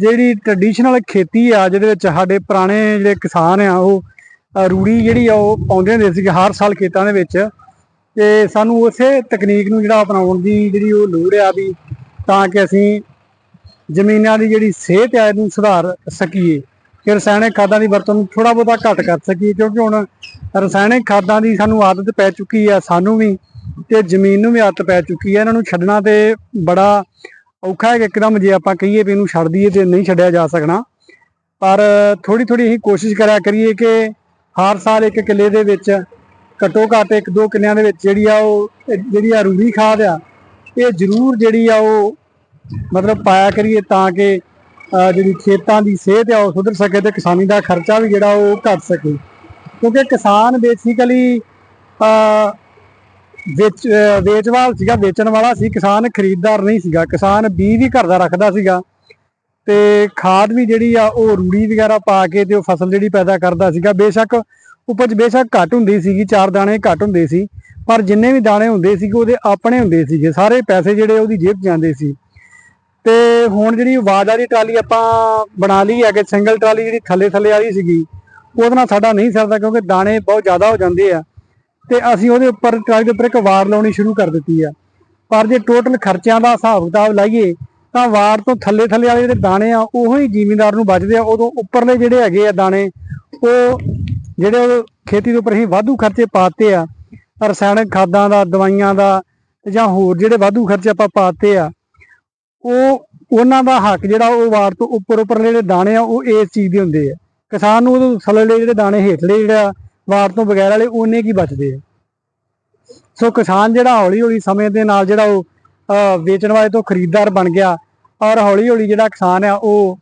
ਜਿਹੜੀ ਟ੍ਰੈਡੀਸ਼ਨਲ ਖੇਤੀ ਆ, ਜਿਹਦੇ ਵਿੱਚ ਸਾਡੇ ਪੁਰਾਣੇ ਜਿਹੜੇ ਕਿਸਾਨ ਆ, ਉਹ ਰੂੜੀ ਜਿਹੜੀ ਆ, ਉਹ ਪਾਉਂਦੇ ਹੁੰਦੇ ਸੀ ਹਰ ਸਾਲ ਖੇਤਾਂ ਦੇ ਵਿੱਚ। ਤੇ ਸਾਨੂੰ ਉਸੇ ਤਕਨੀਕ ਨੂੰ ਜਿਹੜਾ ਅਪਣਾਉਣ ਦੀ ਜਿਹੜੀ ਉਹ ਲੋੜ ਆ ਵੀ ਤਾਂ ਕਿ ਅਸੀਂ ਜ਼ਮੀਨਾਂ ਦੀ ਜਿਹੜੀ ਸਿਹਤ ਆ, ਇਹਨੂੰ ਸੁਧਾਰ ਸਕੀਏ। ਕਿ ਰਸਾਇਣਿਕ ਖਾਦਾਂ ਦੀ ਵਰਤੋਂ ਨੂੰ ਥੋੜਾ ਬਹੁਤਾ ਘੱਟ ਕਰ ਸਕੀਏ, ਕਿਉਂਕਿ ਹੁਣ ਰਸਾਇਣਿਕ ਖਾਦਾਂ ਦੀ ਸਾਨੂੰ ਆਦਤ ਪੈ ਚੁੱਕੀ ਆ, ਸਾਨੂੰ ਵੀ ਤੇ ਜ਼ਮੀਨ ਨੂੰ ਵੀ ਆਦਤ ਪੈ ਚੁੱਕੀ ਹੈ ਇਹਨਾਂ ਨੂੰ ਛੱਡਣਾ ਤੇ ਬੜਾ ਔਖਾ ਹੈ ਕਿ ਇੱਕਦਮ ਜੇ ਆਪਾਂ ਕਹੀਏ ਵੀ ਇਹਨੂੰ ਛੱਡ ਦਈਏ ਤੇ ਨਹੀਂ ਛੱਡਿਆ ਜਾ ਸਕਣਾ। ਪਰ ਥੋੜੀ ਥੋੜੀ ਅਸੀਂ ਕੋਸ਼ਿਸ਼ ਕਰਿਆ ਕਰੀਏ ਕਿ ਹਰ ਸਾਲ ਇੱਕ ਕਿੱਲੇ ਦੇ ਵਿੱਚ ਘੱਟੋ ਘੱਟ ਇੱਕ ਦੋ ਕਿੱਲਿਆਂ ਦੇ ਵਿੱਚ ਜਿਹੜੀ ਆ ਉਹ, ਜਿਹੜੀ ਆ ਰੂੜੀ ਖਾਦ ਆ, ਇਹ ਜ਼ਰੂਰ ਜਿਹੜੀ ਆ ਉਹ ਮਤਲਬ ਪਾਇਆ ਕਰੀਏ ਤਾਂ ਕਿ ਜਿਹੜੀ ਖੇਤਾਂ ਦੀ ਸਿਹਤ ਆ ਉਹ ਸੁਧਰ ਸਕੇ ਤੇ ਕਿਸਾਨੀ ਦਾ ਖਰਚਾ ਵੀ ਜਿਹੜਾ ਉਹ ਘਟ ਸਕੇ। ਕਿਉਂਕਿ ਕਿਸਾਨ ਬੇਸਿਕਲੀ ਵੇਚ, ਅਹ, ਵੇਚਵਾਲ ਸੀਗਾ, ਵੇਚਣ ਵਾਲਾ ਸੀ, ਕਿਸਾਨ ਖਰੀਦਦਾਰ ਨਹੀਂ ਸੀਗਾ, ਕਿਸਾਨ ਬੀਜ ਵੀ ਘਰ ਦਾ ਰੱਖਦਾ ਸੀਗਾ। ਤੇ ਖਾਦ ਵੀ ਜਿਹੜੀ ਆ, ਉਹ ਰੂੜੀ ਵਗੈਰਾ ਪਾ ਕੇ ਤੇ ਉਹ ਫਸਲ ਜਿਹੜੀ ਪੈਦਾ ਕਰਦਾ ਸੀਗਾ। ਬੇਸ਼ੱਕ ਉਪਜ ਬੇਸ਼ੱਕ ਘੱਟ ਹੁੰਦੀ ਸੀਗੀ, ਚਾਰ ਦਾਣੇ ਘੱਟ ਹੁੰਦੇ ਸੀ, ਪਰ ਜਿੰਨੇ ਵੀ ਦਾਣੇ ਹੁੰਦੇ ਸੀਗੇ, ਉਹਦੇ ਆਪਣੇ ਹੁੰਦੇ ਸੀਗੇ। ਸਾਰੇ ਪੈਸੇ ਜਿਹੜੇ ਉਹਦੀ ਜੇਬ ਜਾਂਦੇ ਸੀ। ਤੇ ਹੁਣ ਜਿਹੜੀ ਆਵਾਜ਼ ਵਾਲੀ ਟਰਾਲੀ ਆਪਾਂ ਬਣਾ ਲਈ ਹੈ ਕਿ ਸਿੰਗਲ ਟਰਾਲੀ ਜਿਹੜੀ ਥੱਲੇ ਥੱਲੇ ਵਾਲੀ ਸੀਗੀ, ਉਹਦੇ ਨਾਲ ਸਾਡਾ ਨਹੀਂ ਸਰਦਾ ਕਿਉਂਕਿ ਦਾਣੇ ਬਹੁਤ ਜ਼ਿਆਦਾ ਹੋ ਜਾਂਦੇ ਆ। ਤੇ ਅਸੀਂ ਉਹਦੇ ਉੱਪਰ ਟਰੱਕ ਦੇ ਉੱਪਰ ਇੱਕ ਵਾਰ ਲਾਉਣੀ ਸ਼ੁਰੂ ਕਰ ਦਿੱਤੀ ਆ। ਪਰ ਜੇ ਟੋਟਲ ਖਰਚਿਆਂ ਦਾ ਹਿਸਾਬ ਕਿਤਾਬ ਲਾਈਏ, ਤਾਂ ਵਾਰ ਤੋਂ ਥੱਲੇ ਥੱਲੇ ਵਾਲੇ ਜਿਹੜੇ ਦਾਣੇ ਆ, ਉਹੋ ਹੀ ਜ਼ਿਮੀਂਦਾਰ ਨੂੰ ਬਚਦੇ ਆ। ਉਦੋਂ ਉੱਪਰਲੇ ਜਿਹੜੇ ਹੈਗੇ ਆ ਦਾਣੇ, ਉਹ ਜਿਹੜੇ ਉਹ ਖੇਤੀ ਦੇ ਉੱਪਰ ਅਸੀਂ ਵਾਧੂ ਖਰਚੇ ਪਾਤੇ ਆ। ਰਸਾਇਣਿਕ ਖਾਦਾਂ ਦਾ, ਦਵਾਈਆਂ ਦਾ ਜਾਂ ਹੋਰ ਜਿਹੜੇ ਵਾਧੂ ਖਰਚੇ ਆਪਾਂ ਪਾਤੇ ਆ, ਉਹ ਉਹਨਾਂ ਦਾ ਹੱਕ ਜਿਹੜਾ ਉਹ ਵਾਰ ਤੋਂ ਉੱਪਰ ਉੱਪਰਲੇ ਜਿਹੜੇ ਦਾਣੇ ਆ, ਉਹ ਇਸ ਚੀਜ਼ ਦੇ ਹੁੰਦੇ ਆ। ਕਿਸਾਨ ਨੂੰ ਉਹ ਥੱਲੇ ਜਿਹੜੇ ਦਾਣੇ ਹੇਠਲੇ ਜਿਹੜਾ ਵਾਰ ਤੋਂ ਬਗੈਰ ਵਾਲੇ ਉਹਨੇ ਕੀ ਬਚਦੇ ਆ? ਸੋ ਕਿਸਾਨ ਜਿਹੜਾ ਹੌਲੀ ਹੌਲੀ ਸਮੇਂ ਦੇ ਨਾਲ ਜਿਹੜਾ ਉਹ ਅਹ, ਵੇਚਣ ਵਾਲੇ ਤੋਂ ਖਰੀਦਦਾਰ ਬਣ ਗਿਆ ਔਰ ਹੌਲੀ ਹੌਲੀ ਜਿਹੜਾ ਕਿਸਾਨ ਆ ਉਹ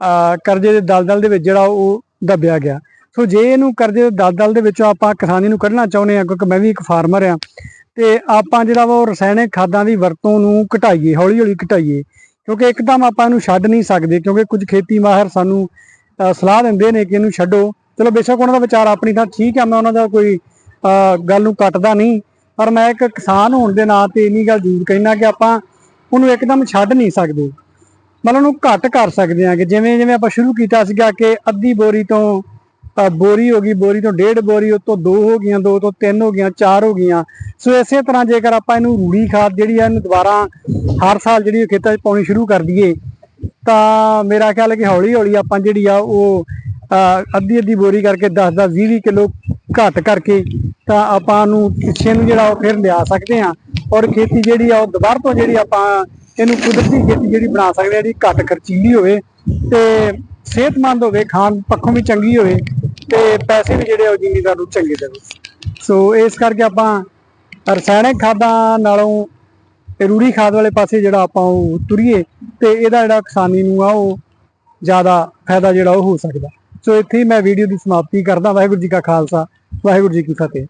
ਅਹ, ਕਰਜ਼ੇ ਦੇ ਦਲਦਲ ਦੇ ਵਿੱਚ ਜਿਹੜਾ ਉਹ ਦੱਬਿਆ ਗਿਆ। ਸੋ ਜੇ ਇਹਨੂੰ ਕਰਜ਼ੇ ਦੇ ਦਲਦਲ ਦੇ ਵਿੱਚੋਂ ਆਪਾਂ ਕਿਸਾਨੀ ਨੂੰ ਕੱਢਣਾ ਚਾਹੁੰਦੇ ਆ ਕਿਉਂਕਿ ਮੈਂ ਵੀ ਇੱਕ ਫਾਰਮਰ ਆ ਤੇ ਆਪਾਂ ਜਿਹੜਾ ਵਾ ਉਹ ਰਸਾਇਣਿਕ ਖਾਦਾਂ ਦੀ ਵਰਤੋਂ ਨੂੰ ਘਟਾਈਏ ਹੌਲੀ ਹੌਲੀ ਘਟਾਈਏ ਕਿਉਂਕਿ ਇੱਕਦਮ ਆਪਾਂ ਇਹਨੂੰ ਛੱਡ ਨਹੀਂ ਸਕਦੇ ਕਿਉਂਕਿ ਕੁਝ ਖੇਤੀ ਮਾਹਰ ਸਾਨੂੰ ਅਹ, ਸਲਾਹ ਦਿੰਦੇ ਨੇ ਕਿ ਇਹਨੂੰ ਛੱਡੋ। ਚਲੋ ਬੇਸ਼ੱਕ ਉਹਨਾਂ ਦਾ ਵਿਚਾਰ ਆਪਣੀ ਥਾਂ ਠੀਕ ਆ, ਮੈਂ ਉਹਨਾਂ ਦਾ ਕੋਈ ਗੱਲ ਨੂੰ ਕੱਟਦਾ ਨਹੀਂ, ਪਰ ਮੈਂ ਇੱਕ ਕਿਸਾਨ ਹੋਣ ਦੇ ਨਾਂ ਤੇ ਇੰਨੀ ਗੱਲ ਜ਼ਰੂਰ ਕਹਿਣਾ ਕਿ ਆਪਾਂ ਉਹਨੂੰ ਇੱਕਦਮ ਛੱਡ ਨਹੀਂ ਸਕਦੇ। ਮਤਲਬ ਉਹਨੂੰ ਘੱਟ ਕਰ ਸਕਦੇ ਆ ਕਿ ਜਿਵੇਂ ਜਿਵੇਂ ਆਪਾਂ ਸ਼ੁਰੂ ਕੀਤਾ ਸੀਗਾ ਕਿ ਅੱਧੀ ਬੋਰੀ ਤੋਂ ਬੋਰੀ ਹੋ ਗਈ, ਬੋਰੀ ਤੋਂ ਡੇਢ ਬੋਰੀ, ਉਹ ਤੋਂ ਦੋ ਹੋ ਗਈਆਂ, ਦੋ ਤੋਂ ਤਿੰਨ ਹੋ ਗਈਆਂ, ਚਾਰ ਹੋ ਗਈਆਂ। ਸੋ ਇਸੇ ਤਰ੍ਹਾਂ ਜੇਕਰ ਆਪਾਂ ਇਹਨੂੰ ਰੂੜੀ ਖਾਦ ਜਿਹੜੀ ਆ, ਇਹਨੂੰ ਦੁਬਾਰਾ ਹਰ ਸਾਲ ਜਿਹੜੀ ਖੇਤਾਂ 'ਚ ਪਾਉਣੀ ਸ਼ੁਰੂ ਕਰ ਦਈਏ, ਤਾਂ ਮੇਰਾ ਖਿਆਲ ਹੈ ਕਿ ਹੌਲੀ ਹੌਲੀ ਆਪਾਂ ਜਿਹੜੀ ਆ, ਉਹ ਅੱਧੀ ਅੱਧੀ ਬੋਰੀ ਕਰਕੇ 10 10 20 20 ਕਿਲੋ ਘੱਟ ਕਰਕੇ ਤਾਂ ਆਪਾਂ ਨੂੰ ਪਿੱਛੇ ਨੂੰ ਜਿਹੜਾ ਉਹ ਫਿਰ ਲਿਆ ਸਕਦੇ ਆ ਔਰ ਖੇਤੀ ਜਿਹੜੀ ਆ, ਉਹ ਦੁਬਾਰਾ ਤੋਂ ਜਿਹੜੀ ਆਪਾਂ ਇਹਨੂੰ ਕੁਦਰਤੀ ਖੇਤੀ ਜਿਹੜੀ ਬਣਾ ਸਕਦੇ ਆ ਜਿਹੜੀ ਘੱਟ ਖਰਚੀਲੀ ਹੋਵੇ ਤੇ ਸਿਹਤਮੰਦ ਹੋਵੇ, ਖਾਣ ਪੱਖੋਂ ਵੀ ਚੰਗੀ ਹੋਵੇ ਤੇ ਪੈਸੇ ਵੀ ਜਿਹੜੇ ਆ ਉਹ ਜ਼ਿਮੀਦਾਰ ਨੂੰ ਚੰਗੇ ਦੇਵੇ। ਸੋ ਇਸ ਕਰਕੇ ਆਪਾਂ ਰਸਾਇਣਿਕ ਖਾਦਾਂ ਨਾਲੋਂ ਰੂੜੀ ਖਾਦ ਵਾਲੇ ਪਾਸੇ ਜਿਹੜਾ ਆਪਾਂ ਉਹ ਤੁਰੀਏ ਤੇ ਇਹਦਾ ਜਿਹੜਾ ਕਿਸਾਨੀ ਨੂੰ ਆ, ਉਹ ਜ਼ਿਆਦਾ ਫਾਇਦਾ ਜਿਹੜਾ ਉਹ ਹੋ ਸਕਦਾ। ਸੋ ਇੱਥੇ ਹੀ ਮੈਂ ਵੀਡੀਓ ਦੀ ਸਮਾਪਤੀ ਕਰਦਾ, ਵਾਹਿਗੁਰੂ ਜੀ ਕਾ ਖਾਲਸਾ, ਵਾਹਿਗੁਰੂ ਜੀ ਕੀ ਫਤਿਹ।